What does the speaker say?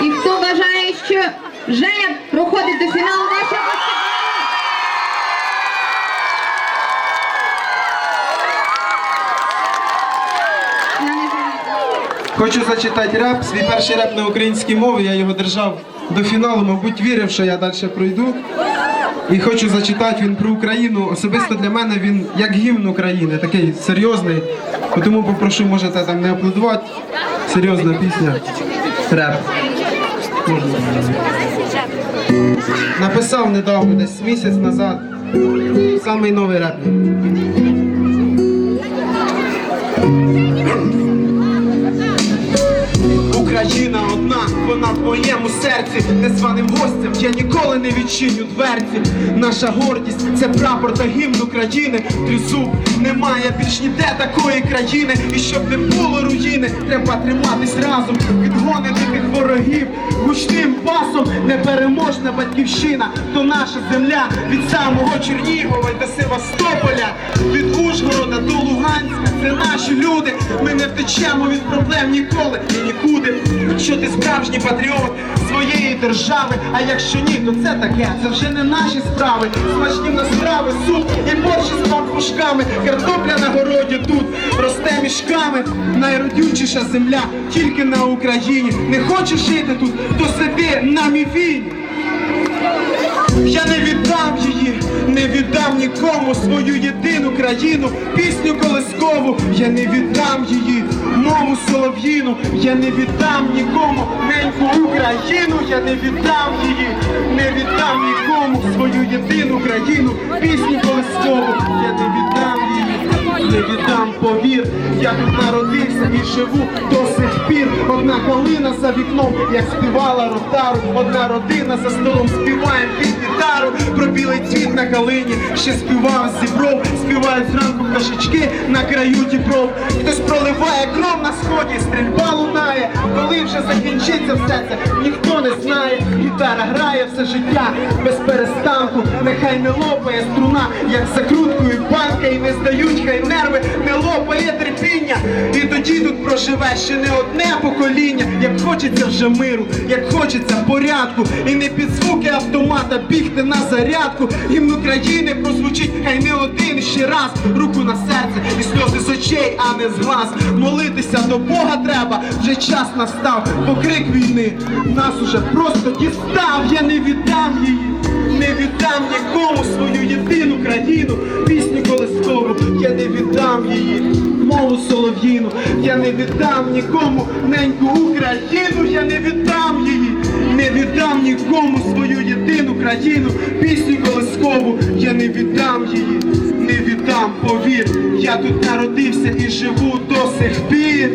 І хто вважає, що Женя проходить до фіналу нашого Хочу зачитати реп, свій перший реп на українській мові, я його держав до фіналу, мабуть, вірив, що я далі пройду. І хочу зачитати він про Україну. Особисто для мене він як гімн України, такий серйозний. Тому попрошу, можете там не аплодувати. Серйозна пісня. Реп. Написав недавно, десь місяць назад. Самий новий реп. Україна одна, вона в моєму серці, незваним гостям я ніколи не відчиню дверці. Наша гордість це прапор та гімн України. Тризуб немає більш ніде такої країни. І щоб не було руїни, треба триматись разом. Відгони диких ворогів гучним басом, непереможна батьківщина, то наша земля від самого Чернігова до Севастополя, від Ужгорода до Луганська. Це наші люди. Ми не втечемо від проблем ніколи і нікуди. Якщо ти справжній патріот своєї держави, а якщо ні, то це таке, це вже не наші справи. Смачні в нас страви, суп і борщ з пампушками. Картопля на городі тут росте мішками. Найродючіша земля тільки на Україні. Не хочеш жити тут, то сиди на мівіні. Я не віддам її, нікому свою єдину країну, пісню колискову, я не віддам її, мову солов'їну, я не віддам нікому неньку Україну, я не віддам її, не віддам нікому свою єдину країну, пісню колискову, я не віддам її, не віддам повір, я тут народився і живу до сих пір. Одна калина за вікном, як співала ротару, одна родина за столом співає під гітару про білий цвіт на калині, ще співав зібров, співають зранку кашечки на краю дібров. Хтось проливає кров на сході, стрільба лунає. Коли вже закінчиться все це, ніхто не знає. Гітара грає все життя без перестанку. Нехай не лопає струна, як закруткою банка, і не здають хай нерви, не лопає терпіння. І тоді тут проживе ще не одне покоління. Як хочеться вже миру, як хочеться порядку, і не під звуки автомата бігти на зарядку. Гімн України прозвучить, хай не один ще раз. Руку на серце і сльози з очей, а не з глаз. Молитися до Бога треба, вже час настав, бо крик війни нас уже просто дістав. Я не віддам країну, пісню колискову, я не віддам її, мову солов'їну, я не віддам нікому неньку Україну, я не віддам її, не віддам нікому свою єдину країну, пісню колискову, я не віддам її, не віддам, повір, я тут народився і живу до сих пір.